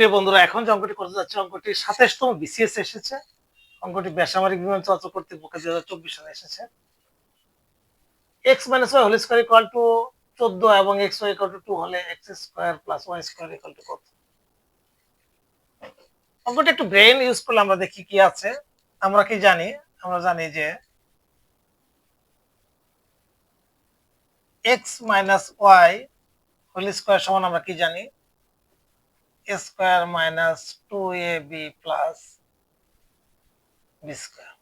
প্রিয় বন্ধুরা, এখন যে অঙ্কটি করতে যাচ্ছে অঙ্কটি সাতাশতম বিসিএস এসেছে। অঙ্কটি বেসামরিক বিমান চলাচল কর্তৃপক্ষ দুই হাজার চব্বিশ সালে এসেছে। X minus y whole square equal to চোদ্দ এবং x y equal to two হলে x square plus y square equal to কত? অঙ্কটি একটু ব্রেন ইউজ করলে আমরা দেখি কি আছে। আমরা কি জানি? আমরা জানি যে x minus y whole square সমান আমরা কি জানি? A square minus 2ab plus b square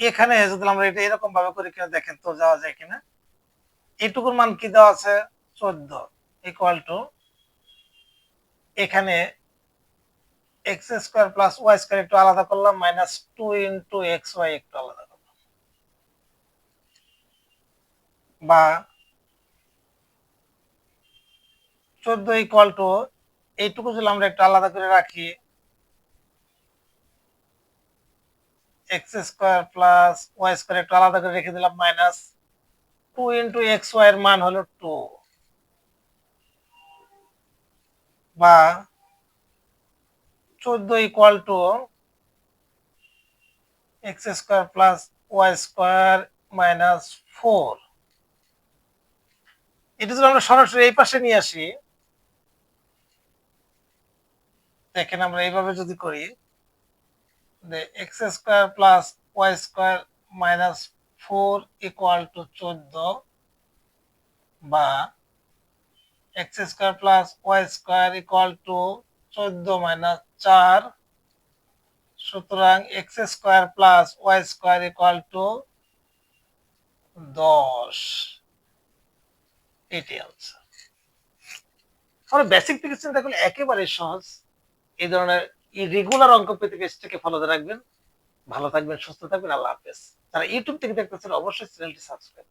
এখানে যদি আমরা এটা এরকম ভাবে কিনা, দেখেন তো যাওয়া যায় কিনা। এইটুকুর মান কি দেওয়া আছে? চোদ্দ ইকুয়াল টু এখানে x square plus y square একটু আলাদা করলাম minus two into x y একটু আলাদা করলাম। বা চোদ্দ ইকুয়াল টু এইটুকু যদি আমরা একটু আলাদা করে রাখি। X square plus y square একটু আলাদা করে রেখে দিলাম minus two into x y এর মান হলো টু বা চোদ্দ equal to x square plus y square minus four এটা যদি আমরা সরাসরি এই পাশে নিয়ে আসি দেখেন আমরা এইভাবে যদি করি x square plus y square minus four equal to চোদ্দ বা x square plus y square equal to চোদ্দ মাইনাস চার, সুতরাং x square plus y square equal to দশ। এটি আনসার আমরা বেসিক থেকে চিন্তা করলে একেবারে সহজ। এই ধরনের রেগুলার অঙ্ক পেতে পেজটাকে ফলোতে রাখবেন। ভালো থাকবেন, সুস্থ থাকবেন, আল্লাহ হাফেজ। তারা ইউটিউব থেকে দেখতেছেন, অবশ্যই চ্যানেলটি সাবস্ক্রাইব